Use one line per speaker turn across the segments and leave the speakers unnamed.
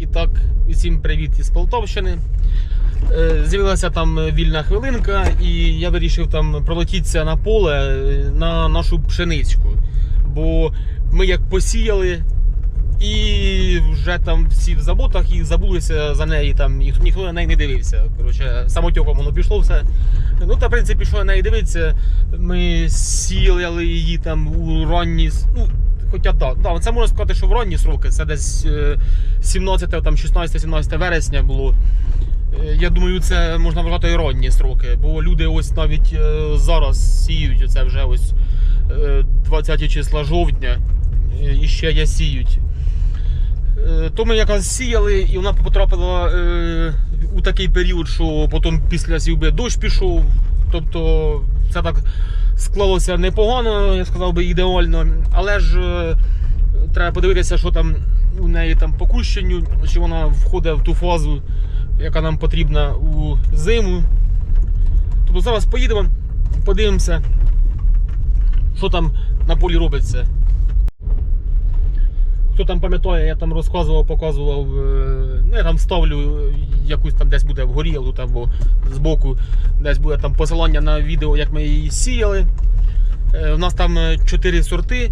І так, усім привіт із Полтавщини. Е, З'явилася там вільна хвилинка, і я вирішив там пролетітися на поле е, на нашу пшеничку. Бо ми як посіяли, і вже там всі в заботах і забулися за неї, там ніхто, ніхто на неї не дивився. Коротше, самотьоком воно пішло все. Ну та в принципі, що на неї дивитися, ми сіяли її там у ранні. Ну, Хоча так, да, це можна сказати, що в ранні сроки, це десь е, 17, там 16-17 вересня було. Е, Я думаю, це можна вважати і ранні сроки, бо люди ось навіть е, зараз сіють, це вже ось е, 20 числа жовтня е, і ще я сіють. Е, То ми якраз сіяли, і вона потрапила е, у такий період, що потім після сівби дощ пішов. Тобто це так склалося непогано, я сказав би ідеально. Але ж е, треба подивитися, що там у неї там по кущенню, чи вона входить в ту фазу, яка нам потрібна у зиму. Тобто зараз поїдемо, подивимося, що там на полі робиться. Хто там пам'ятає, я там розказував, показував. е, Ну, я там ставлю якусь там десь буде вгорі, тут або збоку, десь буде там посилання на відео, як ми її сіяли. Е, У нас там е, чотири сорти.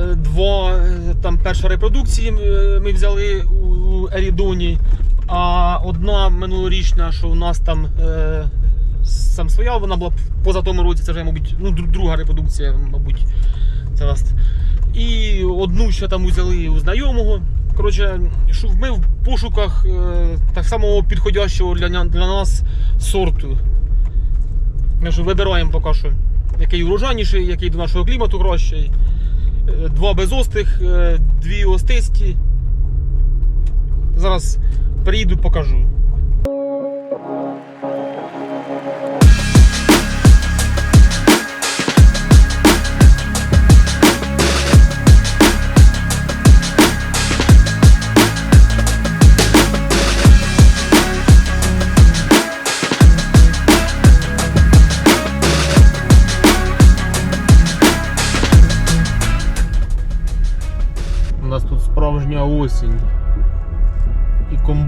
Е, Два е, там перша репродукції е, ми взяли у Ерідоні, а одна минулорічна, що у нас там е, сам своя, вона була поза тому році, це вже, мабуть, ну, друга репродукція, мабуть. Це. І одну ще там взяли у знайомого. Коротше, ми в пошуках е, так само підходящого для, для нас сорту. Ми ж вибираємо поки що, який урожайніший, який до нашого клімату кращий. Е, Два безостих, е, дві остисті. Зараз приїду, покажу.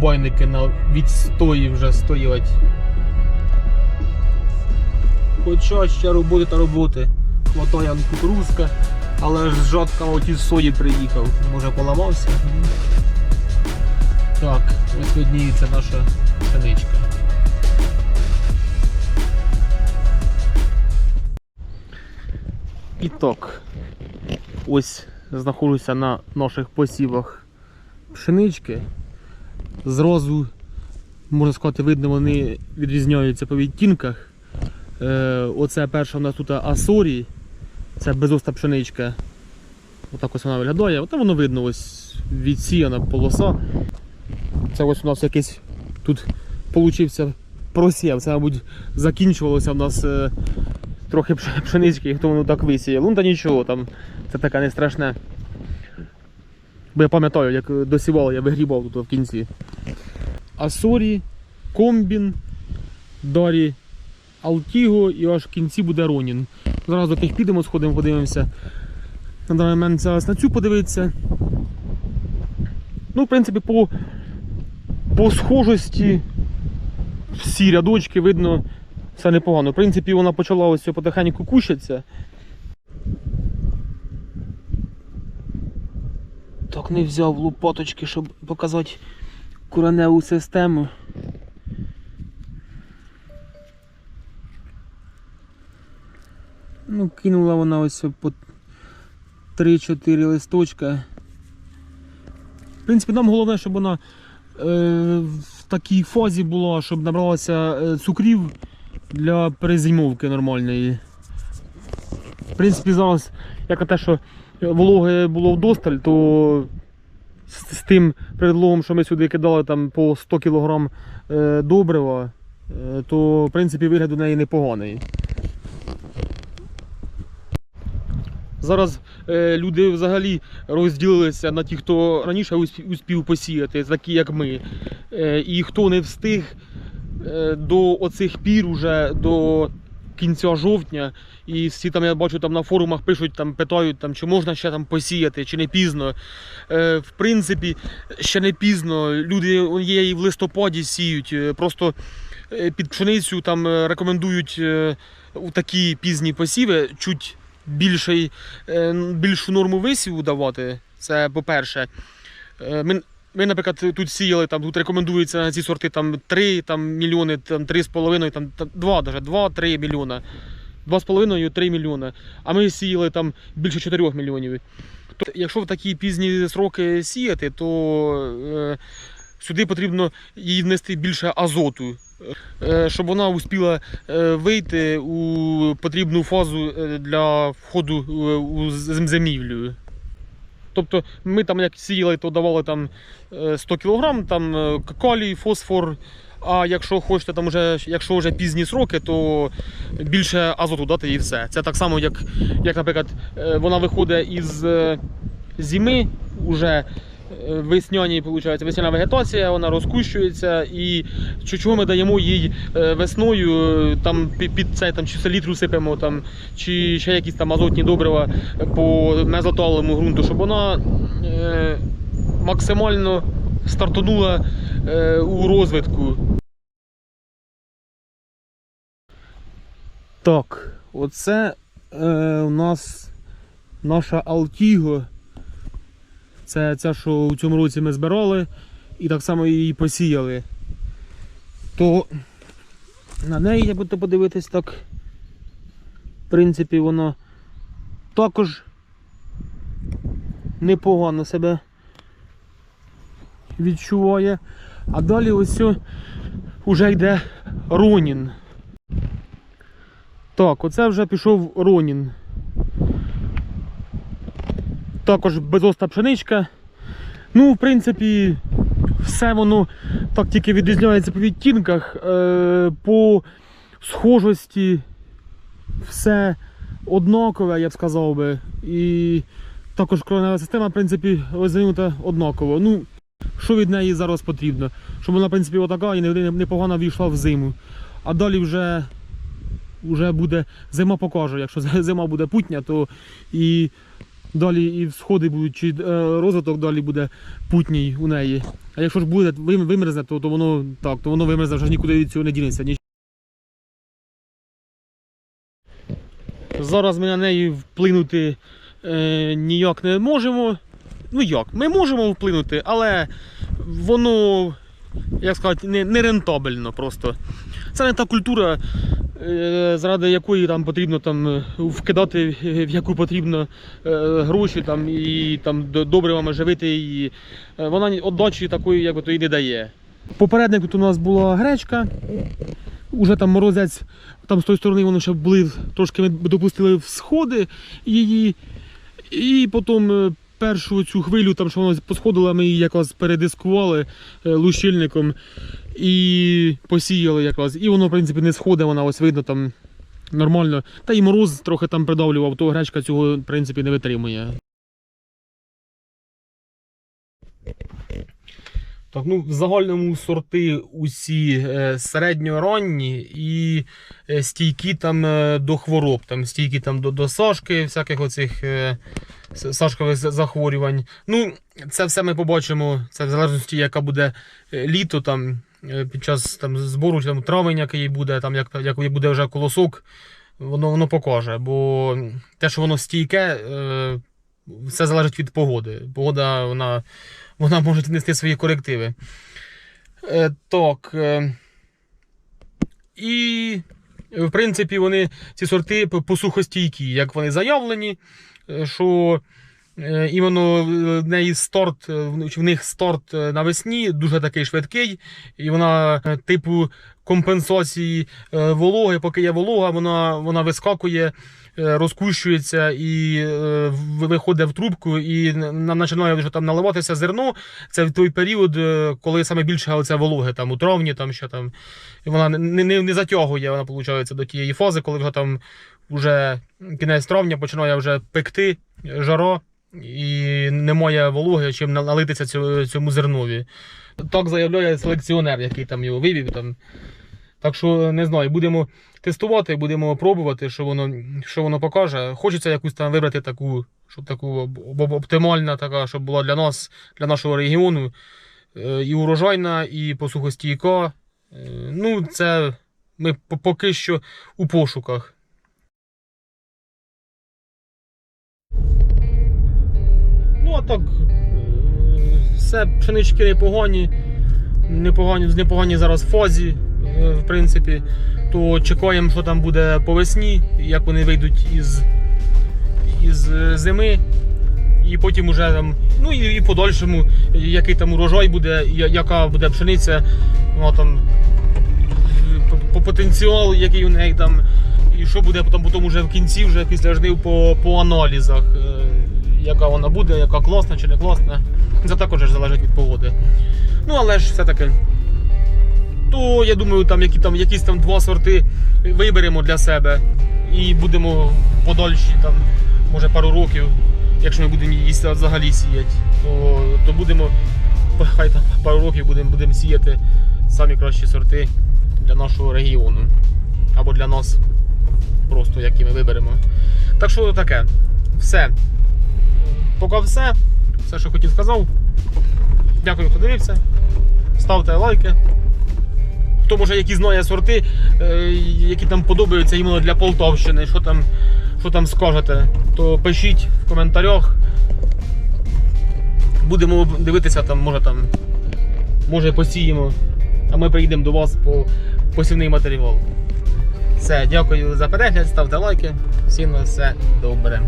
Комбайники на відстої вже стоять. Хоча ще роботи та роботи. Хватає кукурузка, але ж жатка от із сої приїхав. Може поламався. Так, ось видніється наша пшеничка. І так, ось знаходжуся на наших посівах пшенички. Зразу, можна сказати, видно, вони відрізняються по відтінках. Е, оце перша у нас тут Асорі, це безоста пшеничка. Отак ось вона виглядає. Ота воно видно, ось відсіяна полоса. Це ось у нас якийсь тут получився просів. Це, мабуть, закінчувалося в нас е, трохи пшенички, хто воно так висіяв. Ну та нічого, там це таке не страшне. Бо я пам'ятаю, як досівав, я вигрібав тут в кінці. Асорі, комбін, Дарі, Алтіго і аж в кінці буде Ронін. Зараз до підемо, сходимо, подивимося. На даний момент зараз на цю подивитися. Ну, в принципі, по, по схожості всі рядочки видно все непогано. В принципі, вона почала ось потихеньку кущатися. Не взяв лопаточки, щоб показати кореневу систему. Ну, кинула вона ось по 3-4 листочка. В принципі, нам головне, щоб вона е, в такій фазі була, щоб набралася е, цукрів для перезимовки нормальної. В принципі, зараз, як те, що вологи було вдосталь, то з, з тим предлогом, що ми сюди кидали там по 100 кг е, добрива, е, то в принципі вигляд у неї непоганий. Зараз е, люди взагалі розділилися на ті, хто раніше успів посіяти, такі як ми. Е, і хто не встиг е, до оцих пір уже до кінця жовтня. І всі там я бачу там на форумах пишуть, там питають, там, чи можна ще там посіяти, чи не пізно. Е, в принципі, ще не пізно. Люди є і в листопаді сіють. Е, Просто е, під пшеницю там е, рекомендують у такі пізні посіви чуть більший, більшу норму висіву давати. Це по-перше. Ми, ми, наприклад, тут сіяли, там, тут рекомендується на ці сорти там, 3 там, мільйони, там, 3,5, там, та- 2 даже, 2-3 мільйона. 2,5 3 мільйони. А ми сіяли там більше 4 мільйонів. То, якщо в такі пізні сроки сіяти, то е, сюди потрібно їй внести більше азоту. е, Щоб вона успіла е, вийти у потрібну фазу е, для входу у землівлю. Тобто ми там як сіяли, то давали там е, 100 кг, там е, калій, фосфор. А якщо хочете, там вже, якщо вже пізні сроки, то більше азоту дати і все. Це так само, як, як наприклад, е, вона виходить із е, зими, уже весняні, виходить, весняна вегетація, вона розкущується, і чо- чого ми даємо їй е, весною, е, там під це там чи селітру сипемо, там, чи ще якісь там азотні добрива по мезоталому ґрунту, щоб вона е, максимально стартанула е, у розвитку. Так, оце е, у нас наша Алтіго. Це ця, що у цьому році ми збирали, і так само її посіяли. То на неї, як будете подивитись, так, в принципі, воно також непогано себе відчуває. А далі ось вже йде Ронін. Так, оце вже пішов Ронін. Також безоста пшеничка. Ну, в принципі, все воно так тільки відрізняється по відтінках. Е, по схожості все однакове, я б сказав би. І також кровнева система, в принципі, розвинута однаково. Ну, що від неї зараз потрібно? Щоб вона, в принципі, отака і непогано війшла в зиму. А далі вже, вже буде зима покаже. Якщо зима буде путня, то і далі і сходи будуть, чи е, розвиток далі буде путній у неї. А якщо ж буде вимерзне, то, то воно так, то воно вимерзне вже нікуди від цього не дінеться. Зараз ми на неї вплинути е, ніяк не можемо. Ну як, ми можемо вплинути, але воно, як сказати, не, не рентабельно просто. Це не та культура, заради якої там потрібно там, е, вкидати в яку потрібно е, гроші там, і там, добривами живити її. Е, Вона отдачі такої якби, то і не дає. Попередник тут у нас була гречка. Уже там морозець, там з тої сторони воно ще були, трошки ми допустили всходи її. І потім е, першу цю хвилю, там, що воно посходило, ми її якраз передискували е, лущильником і посіяли якраз. І воно, в принципі, не сходить, вона ось видно там нормально. Та і мороз трохи там придавлював, то гречка цього, в принципі, не витримує. Так, ну в загальному сорти усі е, середньоранні і е, стійкі там до хвороб, там стійкі там до, до сашки, всяких оцих сашкових захворювань. Ну, це все ми побачимо. Це в залежності, яка буде е, літо там е, під час там збору, там травень, який буде, там як, як буде вже колосок, воно воно покаже. Бо те, що воно стійке, е, все залежить від погоди. Погода вона, вона може нести свої корективи. Так. І, в принципі, вони ці сорти по- посухостійкі, як вони заявлені, що е, іменно в неї старт, е, в них старт е, навесні дуже такий швидкий, і вона е, типу компенсації е, вологи, поки є волога, вона, вона вискакує, е, розкущується і е, виходить в трубку, і починає вже там наливатися зерно. Це в той період, е, коли саме більше оця вологи, там у травні, там що там. І вона не, не, не затягує, вона виходить до тієї фази, коли вже там вже кінець травня починає вже пекти жаро. І немає вологи, чим налитися цьому, зернові. Так заявляє селекціонер, який там його вивів. Там. Так що не знаю, будемо тестувати, будемо пробувати, що воно, що воно покаже. Хочеться якусь там вибрати таку, щоб таку оптимальна, така, щоб була для нас, для нашого регіону. Е, І урожайна, і посухостійка. Е, Ну, це ми поки що у пошуках. Ну, а так, е, все, пшенички непогані, непогані, з непогані зараз фазі, е, в принципі. То чекаємо, що там буде по весні, як вони вийдуть із, із е, зими. І потім уже там, ну і, і подальшому, який там урожай буде, яка буде пшениця, ну, там, по, по який у неї там, і що буде потім, потім уже в кінці, вже після жнив по, по аналізах, яка вона буде, яка класна чи не класна. Це також залежить від погоди. Ну, але ж все-таки. То я думаю, там, які, там якісь там два сорти виберемо для себе і будемо подальші, там, може пару років, якщо ми будемо її взагалі сіяти, то, то будемо хай там пару років будемо, будемо сіяти самі кращі сорти для нашого регіону. Або для нас просто, які ми виберемо. Так що таке. Все. Поки все. Все, що хотів, сказав. Дякую, хто дивився. Ставте лайки. Хто може які знає сорти, е, які там подобаються іменно для Полтавщини, що там, що там скажете, то пишіть в коментарях. Будемо дивитися, там, може там, може посіємо, а ми приїдемо до вас по посівний матеріал. Все, дякую за перегляд, ставте лайки. Всім на все добре.